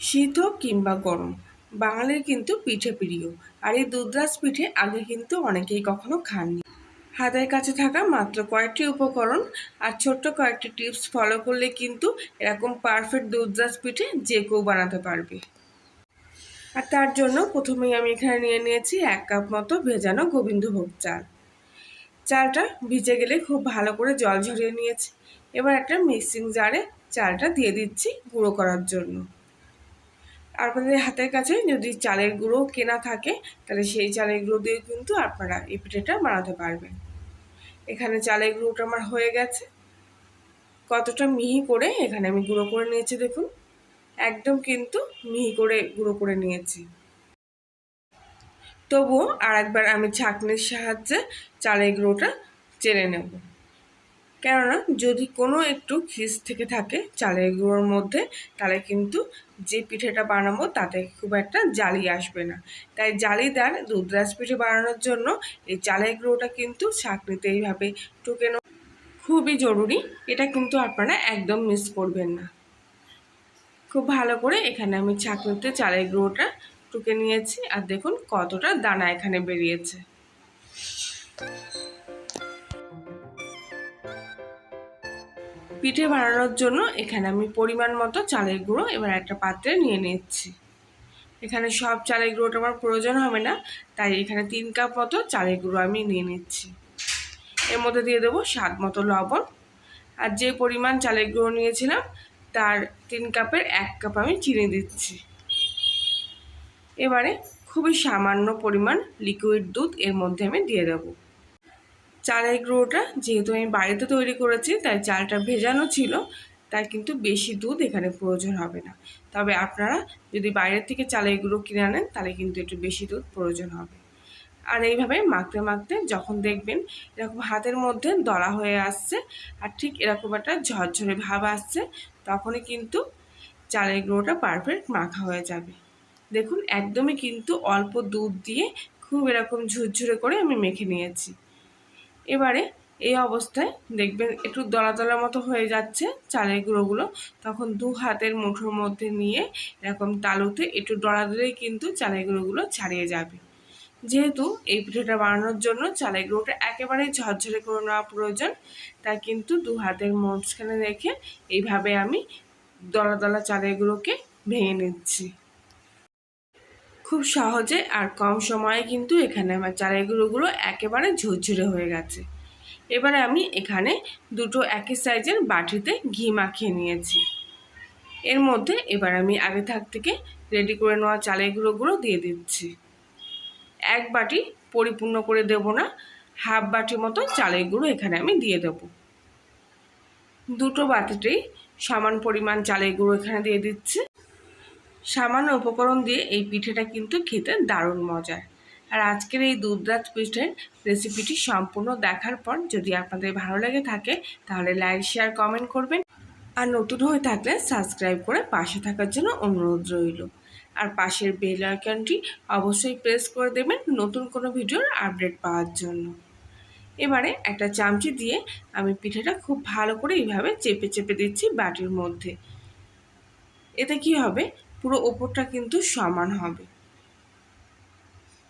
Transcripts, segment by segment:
শীত হোক কিংবা গরম। বাঙালির কিন্তু পিঠে প্রিয়, আর এই দুধরাজ পিঠে আগে কিন্তু অনেকেই কখনো খাননি। হাতের কাছে থাকা মাত্র কয়েকটি উপকরণ আর ছোট্ট কয়েকটি টিপস ফলো করলে কিন্তু এরকম পারফেক্ট দুধরাজ পিঠে যে কেউ বানাতে পারবে। আর তার জন্য প্রথমেই আমি এখানে নিয়ে নিয়েছি এক কাপ মতো ভেজানো গোবিন্দভোগ চাল। চালটা ভিজে গেলে খুব ভালো করে জল ঝরিয়ে নিয়েছি। এবার একটা মিক্সিং জারে চালটা দিয়ে দিচ্ছি গুঁড়ো করার জন্য। আপনাদের হাতের কাছে যদি চালের গুঁড়ো কেনা থাকে, তাহলে সেই চালের গুঁড়ো দিয়ে কিন্তু আপনারা এই পিঠেটা বানাতে পারবেন। এখানে চালের গুঁড়োটা আমার হয়ে গেছে। কতটা মিহি করে এখানে আমি গুঁড়ো করে নিয়েছি দেখুন। একদম কিন্তু মিহি করে গুঁড়ো করে নিয়েছি। তবুও আর একবার আমি ছাঁকনির সাহায্যে চালের গুঁড়োটা চেলে নেব। কেননা যদি কোনো একটু খিস থেকে থাকে চালের গুঁড়োর মধ্যে, তাহলে কিন্তু যে পিঠেটা বানাবো তাতে খুব একটা জালি আসবে না। তাই জালিদার দুধরাজ পিঠে বানানোর জন্য। এই চালের গুঁড়োটা কিন্তু ছাঁকনিতে এইভাবে টুকে খুবই জরুরি। এটা কিন্তু আপনারা একদম মিস করবেন না। খুব ভালো করে এখানে আমি ছাঁকনিতে চালের গুঁড়োটা টুকে নিয়েছি। আর দেখুন কতটা দানা এখানে বেরিয়েছে। পিঠে বানানোর জন্য এখানে আমি পরিমাণ মতো চালের গুঁড়ো এবার একটা পাত্রে নিয়ে নিচ্ছি। এখানে সব চালের গুঁড়োটা আমার প্রয়োজন হবে না, তাই এখানে তিন কাপ মতো চালের গুঁড়ো আমি নিয়ে নিচ্ছি। এর মধ্যে দিয়ে দেবো স্বাদ মতো লবণ। আর যে পরিমাণ চালের গুঁড়ো নিয়েছিলাম, তার তিন কাপের এক কাপ আমি চিনি দিচ্ছি। এবারে খুবই সামান্য পরিমাণ লিকুইড দুধ এর মধ্যে আমি দিয়ে দেবো। চালের গুঁড়োটা যেহেতু আমি বাড়িতে তৈরি করেছি, তাই চালটা ভেজানো ছিল, তাই কিন্তু বেশি দুধ এখানে প্রয়োজন হবে না। তবে আপনারা যদি বাইরের থেকে চালের গুঁড়ো কিনে আনেন, তাহলে কিন্তু একটু বেশি দুধ প্রয়োজন হবে। আর এইভাবে মাখতে মাখতে যখন দেখবেন এরকম হাতের মধ্যে দলা হয়ে আসছে, আর ঠিক এরকম একটা ঝরঝরে ভাব আসছে, তখনই কিন্তু চালের গুঁড়োটা পারফেক্ট মাখা হয়ে যাবে। দেখুন, একদমই কিন্তু অল্প দুধ দিয়ে খুব এরকম ঝুরঝুরে করে আমি মেখে নিয়েছি। এবারে এই অবস্থায় দেখবেন একটু দলা দলা মতো হয়ে যাচ্ছে চালের গুঁড়োগুলো। তখন দু হাতের মুঠোর মধ্যে নিয়ে এরকম তালুতে একটু ডলা দিলেই কিন্তু চালের গুঁড়োগুলো ছাড়িয়ে যাবে। যেহেতু এই পিঠেটা বানানোর জন্য চালের গুঁড়োটা একেবারেই ঝরঝরে করে নেওয়া প্রয়োজন, তাই কিন্তু দু হাতের মাঝখানে রেখে এইভাবে আমি দলা দলা চালের গুঁড়োকে ভেঙে নিচ্ছি। খুব সহজে আর কম সময়ে কিন্তু এখানে আমার চালের গুঁড়োগুলো একেবারে ঝুরঝুরে হয়ে গেছে। এবারে আমি এখানে দুটো একই সাইজের বাটিতে ঘি মাখিয়ে নিয়েছি। এর মধ্যে এবার আমি আগে থাক থেকে রেডি করে নেওয়া চালের গুঁড়োগুলো দিয়ে দিচ্ছি। এক বাটি পরিপূর্ণ করে দেব না, হাফ বাটি মতো চালের গুঁড়ো এখানে আমি দিয়ে দেব। দুটো বাটিতেই সমান পরিমাণ চালের গুঁড়ো এখানে দিয়ে দিচ্ছি। সামান্য উপকরণ দিয়ে এই পিঠেটা কিন্তু খেতে দারুণ মজার। আর আজকের এই দুধরাজ পিঠের রেসিপিটি সম্পূর্ণ দেখার পর যদি আপনাদের ভালো লেগে থাকে, তাহলে লাইক শেয়ার কমেন্ট করবেন। আর নতুন হয়ে থাকলে সাবস্ক্রাইব করে পাশে থাকার জন্য অনুরোধ রইল। আর পাশের বেল আইকনটি অবশ্যই প্রেস করে দেবেন নতুন কোনো ভিডিওর আপডেট পাওয়ার জন্য। এবারে একটা চামচি দিয়ে আমি পিঠেটা খুব ভালো করে এইভাবে চেপে চেপে দিচ্ছি বাটির মধ্যে। এতে কি হবে? পুরো ওপরটা কিন্তু সমান হবে।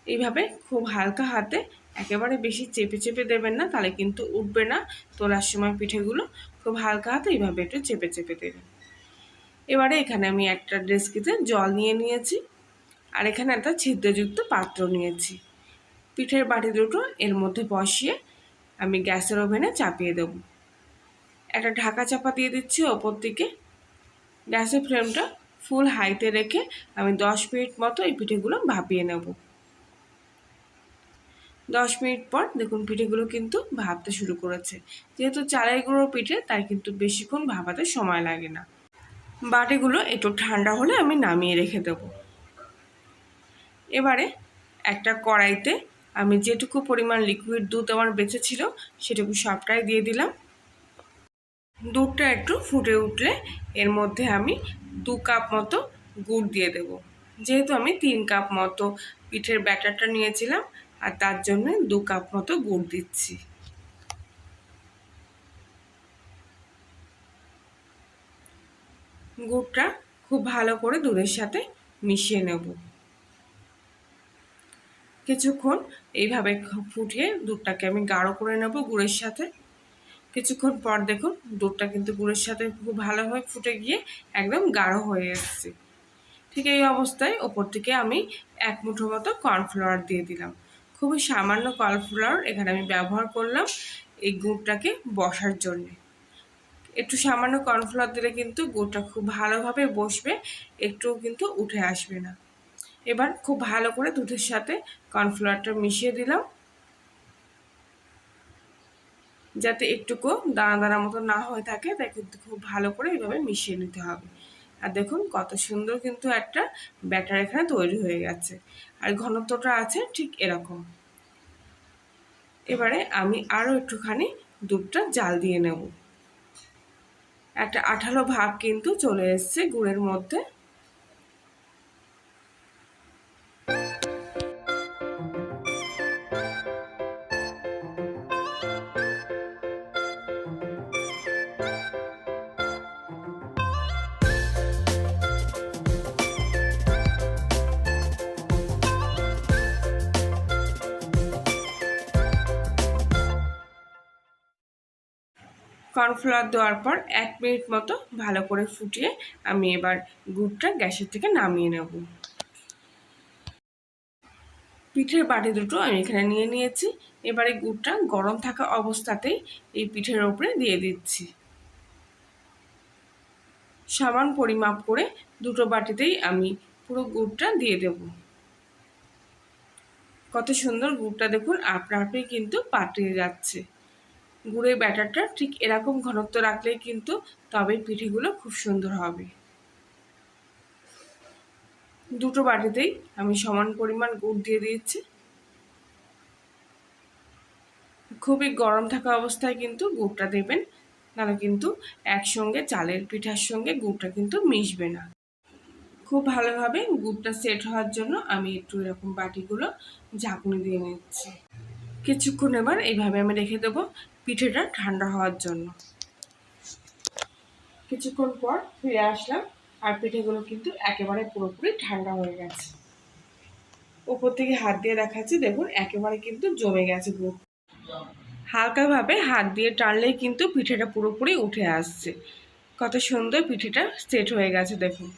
এইভাবে খুব হালকা হাতে একেবারে বেশি চেপে চেপে দেবেন না, তাহলে কিন্তু উঠবে না। তোলার সময় পিঠেগুলো খুব হালকা হাতে এইভাবে একটু চেপে চেপে দেবেন। এবারে এখানে আমি একটা ডেস্কিতে জল নিয়ে নিয়েছি আর এখানে একটা ছিদ্রযুক্ত পাত্র নিয়েছি। পিঠের বাটি দুটো এর মধ্যে বসিয়ে আমি গ্যাসের ওভেনে চাপিয়ে দেব। একটা ঢাকা চাপা দিয়ে দিচ্ছি ওপর দিকে। গ্যাসের ফ্লেমটা ফুল হাইতে রেখে আমি দশ মিনিট মতো এই পিঠেগুলো ভাপিয়ে নেব। দশ মিনিট পর দেখুন পিঠেগুলো কিন্তু ভাবতে শুরু করেছে। যেহেতু চালের গুঁড়ো পিঠে, তাই কিন্তু বেশিক্ষণ ভাপাতে সময় লাগে না। বাটিগুলো একটু ঠান্ডা হলে আমি নামিয়ে রেখে দেব। এবারে একটা কড়াইতে আমি যেটুকু পরিমাণ লিকুইড দুধ আমার বেঁচে ছিল সেটুকু সবটাই দিয়ে দিলাম। দুধটা একটু ফুটে উঠলে এর মধ্যে আমি দু কাপ মতো গুড় দিয়ে দেব। যেহেতু আমি তিন কাপ মতো পিঠের ব্যাটারটা নিয়েছিলাম আর তার জন্য দু কাপ মতো গুড় দিচ্ছি। গুড়টা খুব ভালো করে দুধের সাথে মিশিয়ে নেব। কিছুক্ষণ এইভাবে ফুটিয়ে দুধটাকে আমি গাঢ় করে নেব গুড়ের সাথে। কিছুক্ষণ পর দেখুন দুধটা কিন্তু গুড়ের সাথে খুব ভালোভাবে ফুটে গিয়ে একদম গাঢ় হয়ে এসছে। ঠিক এই অবস্থায় ওপর থেকে আমি এক মুঠো মতো কর্নফ্লাওয়ার দিয়ে দিলাম। খুবই সামান্য কর্নফ্লাওয়ার এখানে আমি ব্যবহার করলাম এই গুড়টাকে বসার জন্যে। একটু সামান্য কর্নফ্লাওয়ার দিলে কিন্তু গুড়টা খুব ভালোভাবে বসবে, একটুও কিন্তু উঠে আসবে না। এবার খুব ভালো করে দুধের সাথে কর্নফ্লাওয়ারটা মিশিয়ে দিলাম। যাতে একটুকু দানা দানা মতো না হয়ে থাকে, তাই কিন্তু খুব ভালো করে এইভাবে মিশিয়ে নিতে হবে। আর দেখুন কত সুন্দর কিন্তু একটা ব্যাটার এখানে তৈরি হয়ে গেছে। আর ঘনত্বটা আছে ঠিক এরকম। এবারে আমি আরও একটুখানি দুধটা জাল দিয়ে নেব। একটা আঠালো ভাব কিন্তু চলে এসছে গুড়ের মধ্যে। কর্নফ্লাওয়ার দেওয়ার পর এক মিনিট মতো ভালো করে ফুটিয়ে আমি এবার গুড়টা গ্যাসের থেকে নামিয়ে নেব। পিঠের বাটি দুটো আমি এখানে নিয়ে নিয়েছি। এবারে গুড়টা গরম থাকা অবস্থাতেই এই পিঠের ওপরে দিয়ে দিচ্ছি। সমান পরিমাপ করে দুটো বাটিতেই আমি পুরো গুড়টা দিয়ে দেব। কত সুন্দর গুড়টা দেখুন আপনা আপনি কিন্তু পাঠিয়ে যাচ্ছে। গুড়ের ব্যাটারটা ঠিক এরকম ঘনত্ব রাখলেই কিন্তু তবে পিঠেগুলো খুব সুন্দর হবে। দুটো বাটিতেই আমি সমান পরিমাণ গুড় দিয়ে দিয়েছি। খুবই গরম থাকা অবস্থায় কিন্তু গুড়টা দেবেন, নাহলে কিন্তু একসঙ্গে চালের পিঠার সঙ্গে গুড়টা কিন্তু মিশবে না। খুব ভালোভাবে গুড়টা সেট হওয়ার জন্য আমি একটু এরকম বাটিগুলো ঝাঁকুনি দিয়ে নিচ্ছি। কিছুক্ষণ এবার এইভাবে আমি রেখে দেবো। পিঠেটা ঠান্ডা হওয়ার জন্য। কিছুক্ষণ পর ফিরে আসলাম আর পিঠেগুলো কিন্তু একেবারে পুরোপুরি ঠান্ডা হয়ে গেছে। উপর থেকে হাত দিয়ে দেখাচ্ছি, দেখুন একেবারে কিন্তু জমে গেছে গুড় হালকাভাবে হাত দিয়ে টানলেই কিন্তু পিঠেটা পুরোপুরি উঠে আসছে। কত সুন্দর পিঠেটা সেট হয়ে গেছে, দেখুন।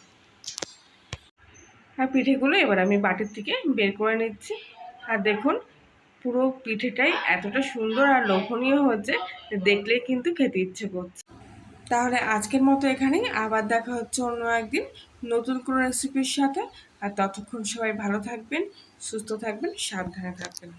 আর পিঠেগুলো এবার আমি বাটির থেকে বের করে নিচ্ছি। আর দেখুন পুরো পিঠেটাই এতটা সুন্দর আর লোভনীয় হচ্ছে দেখলে কিন্তু খেতে ইচ্ছে করছে। তাহলে আজকের মতো এখানেই। আবার দেখা হচ্ছে অন্য একদিন নতুন কোনো রেসিপির সাথে। আর ততক্ষণ সবাই ভালো থাকবেন, সুস্থ থাকবেন, সাবধানে থাকবেন।